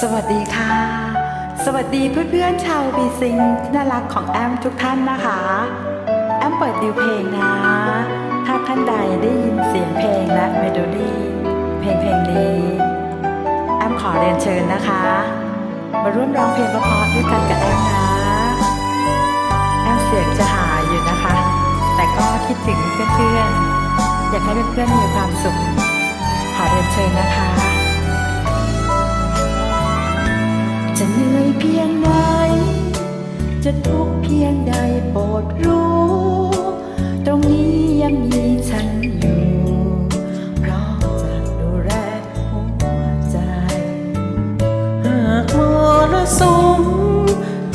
สวัสดีค่ะ สวัสดีเพื่อนๆชาวบีซิงที่น่ารักของแอมทุกท่านนะคะ แอมเปิดดิวเพลงนะ ถ้าท่านใดได้ยินเสียงเพลงและเมโลดี้เพลงเพลงนี้ แอมขอเรียนเชิญนะคะ มาร่วมร้องเพลงเพราะๆด้วยกันกับแอมนะ แอมเสียงจะหายอยู่นะคะ แต่ก็คิดถึงเพื่อนๆอยากให้เพื่อนๆมีความสุข ขอเรียนเชิญนะคะ จะเหนื่อยเพียงไหน จะทุกข์เพียงใดโปรดรู้ ตรงนี้ยังมีฉันอยู่เพราะจะดูแลหัวใจ หากมรสุม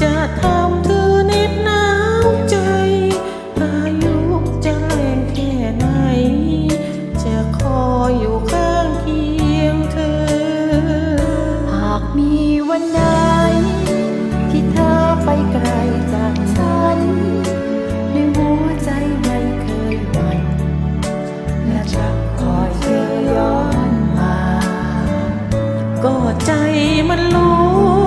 จะทำเธอเหน็บหนาวใจอายุจะแรงแค่ไหน จะคอยอยู่ข้างเคียงเธอ หากมีวันไหน ใจมันรู้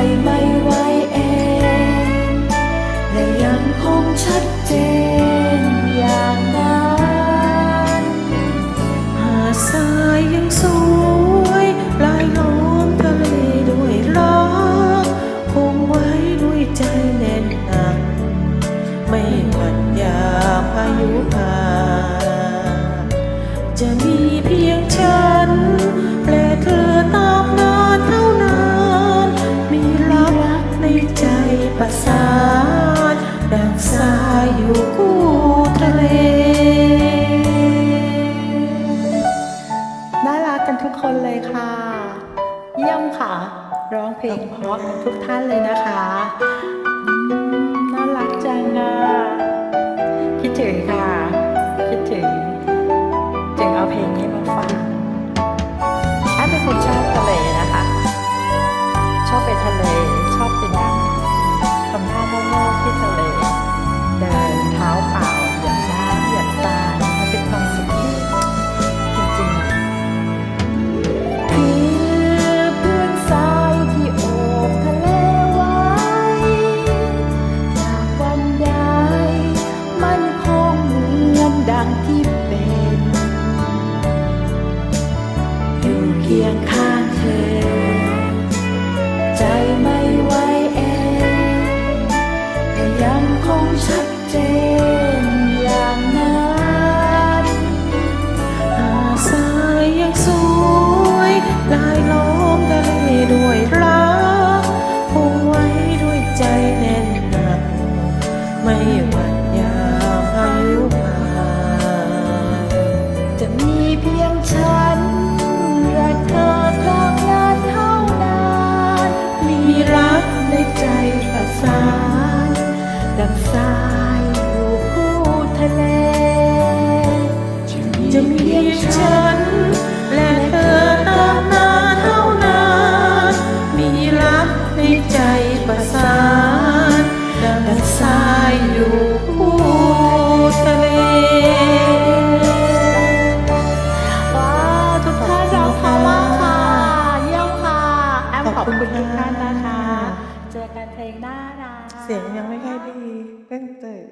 ใจ ค่ะ เยี่ยมค่ะ ร้องเพลงเพราะกันทุกท่านเลยนะคะอืมน่ารักจังอะคิดถึงค่ะ คียงข้างเธอ ใจไม่ไหวเองแต่ยังคงชัดเจนอย่างนั้นหาดทรายยังสวยลายล้อมทะเลด้วยรักคงไว้ด้วยใจแน่นหนักไม่หวั่น ประสานดังสายอยู่คู่ทะเลว้าวทุกท่านร้องเพราะมากค่ะ เยี่ยมค่ะ แอมขอบคุณทุกท่านนะคะ เจอกันเพลงหน้านะเสียงยังไม่ค่อยดีเพิ่งตื่น